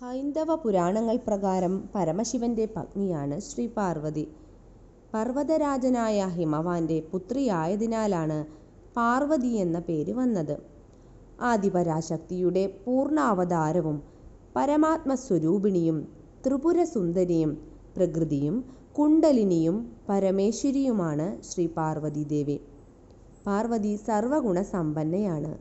ഹൈന്ദവ പുരാണങ്ങൾ പ്രകാരം പരമശിവന്റെ പത്നിയാണ് ശ്രീ പാർവതി. പർവതരാജനായ ഹിമവാന്റെ പുത്രിയായതിനാലാണ് പാർവതി എന്ന പേര് വന്നത്. ആദിപരാശക്തിയുടെ പൂർണാവതാരവും പരമാത്മസ്വരൂപിണിയും ത്രിപുരസുന്ദരിയും പ്രകൃതിയും കുണ്ടലിനിയും പരമേശ്വരിയുമാണ് ശ്രീ പാർവതി ദേവി പാർവതി സർവഗുണസമ്പന്നയാണ്.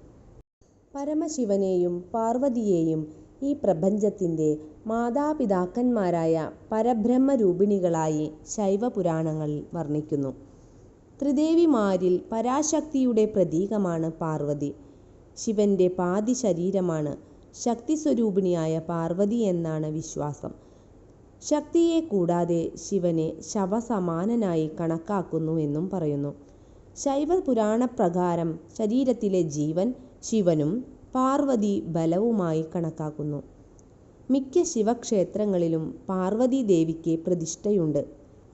പരമശിവനെയും പാർവതിയെയും ഈ പ്രപഞ്ചത്തിന്റെ മാതാപിതാക്കന്മാരായ പരബ്രഹ്മരൂപിണികളായി ശൈവപുരാണങ്ങളിൽ വർണിക്കുന്നു. ത്രിദേവിമാരിൽ പരാശക്തിയുടെ പ്രതീകമാണ് പാർവതി. ശിവന്റെ പാതിശരീരമാണ് ശക്തിസ്വരൂപിണിയായ പാർവതി എന്നാണ് വിശ്വാസം. ശക്തിയെ കൂടാതെ ശിവനെ ശവസമാനനായി കണക്കാക്കുന്നു എന്നും പറയുന്നു. ശൈവപുരാണപ്രകാരം ശരീരത്തിലെ ജീവൻ ശിവനും പാർവതി ബലവുമായി കണക്കാക്കുന്നു. മിക്ക ശിവക്ഷേത്രങ്ങളിലും പാർവതി പാർവതീദേവിക്ക് പ്രതിഷ്ഠയുണ്ട്.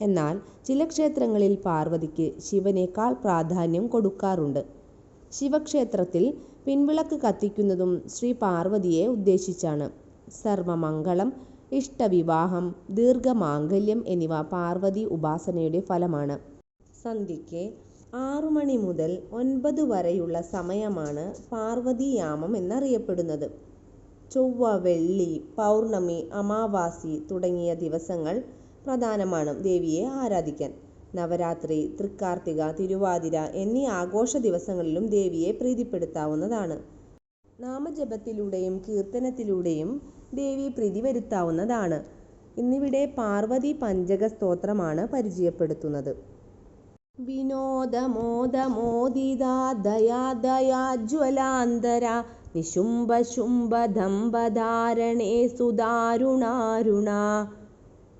എന്നാൽ ചില ക്ഷേത്രങ്ങളിൽ പാർവതിക്ക് ശിവനേക്കാൾ പ്രാധാന്യം കൊടുക്കാറുണ്ട്. ശിവക്ഷേത്രത്തിൽ പിൻവിളക്ക് കത്തിക്കുന്നതും ശ്രീ പാർവതിയെ ഉദ്ദേശിച്ചാണ്. സർവമംഗളം, ഇഷ്ടവിവാഹം, ദീർഘമാംഗല്യം എന്നിവ പാർവതി ഉപാസനയുടെ ഫലമാണ്. സന്ധ്യയ്ക്ക് ആറുമണി മുതൽ ഒൻപത് വരെയുള്ള സമയമാണ് പാർവതിയാമം എന്നറിയപ്പെടുന്നത്. ചൊവ്വ, വെള്ളി, പൗർണമി അമാവാസി തുടങ്ങിയ ദിവസങ്ങൾ പ്രധാനമാണ് ദേവിയെ ആരാധിക്കാൻ. നവരാത്രി, തൃക്കാർത്തിക, തിരുവാതിര എന്നീ ആഘോഷ ദിവസങ്ങളിലും ദേവിയെ പ്രീതിപ്പെടുത്താവുന്നതാണ്. നാമജപത്തിലൂടെയും കീർത്തനത്തിലൂടെയും ദേവി പ്രീതി വരുത്താവുന്നതാണ്. ഇന്നിവിടെ പാർവതി പഞ്ചക സ്തോത്രമാണ് പരിചയപ്പെടുത്തുന്നത്. വിനോദമോദമോദിതാ ദയാ ദയാജ്വലാന്തരാ നിശുംഭശുംഭദമ്പധാരണേ സുദാരുണാരുണാ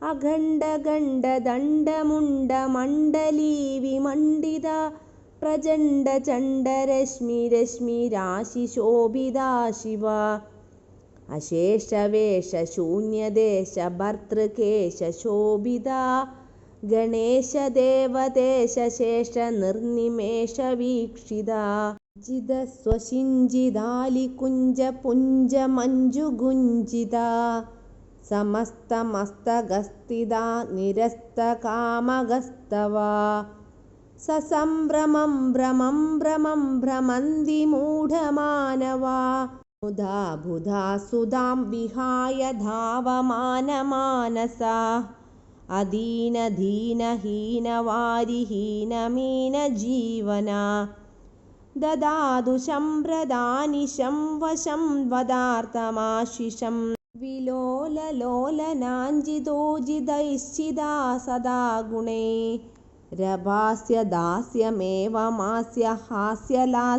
അഖണ്ഡഖണ്ഡദണ്ഡമുണ്ഡമണ്ഡലീവിമണ്ഡിതാ പ്രചണ്ഡചണ്ഡരശ്മിരശ്മിരാശിശോഭിതാ ശിവാ. गणेशदेव देशशेष जिदस्वशिञ्जिदालिकुञ्जपुञ्जमञ्जुगुञ्जिदा समस्तमस्तगस्तिदा निरस्तकामगस्तवा। ससम्भ्रमं भ्रमं भ्रमं भ्रमन्दिमूढमानवा। मुदा बुधा सुधां विहाय धावमानमानसा। अदीनदीनहीनवारिहीनमीनजीवना ददातु शम्प्रदानिशं वशं वदार्थमाशिषं विलोललोलनाञ्जितोजितैश्चिदा सदा गुणे। रभास्य दास्यमेवमास्य हास्यलास्यकारिणी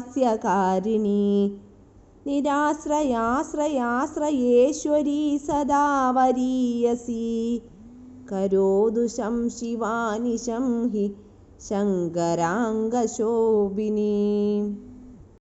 निराश्रयाश्रयाश्रयेश्वरी सदा वरीयसी। करोदु शं शिवानिशं हि शङ्कराङ्गशोभिनी।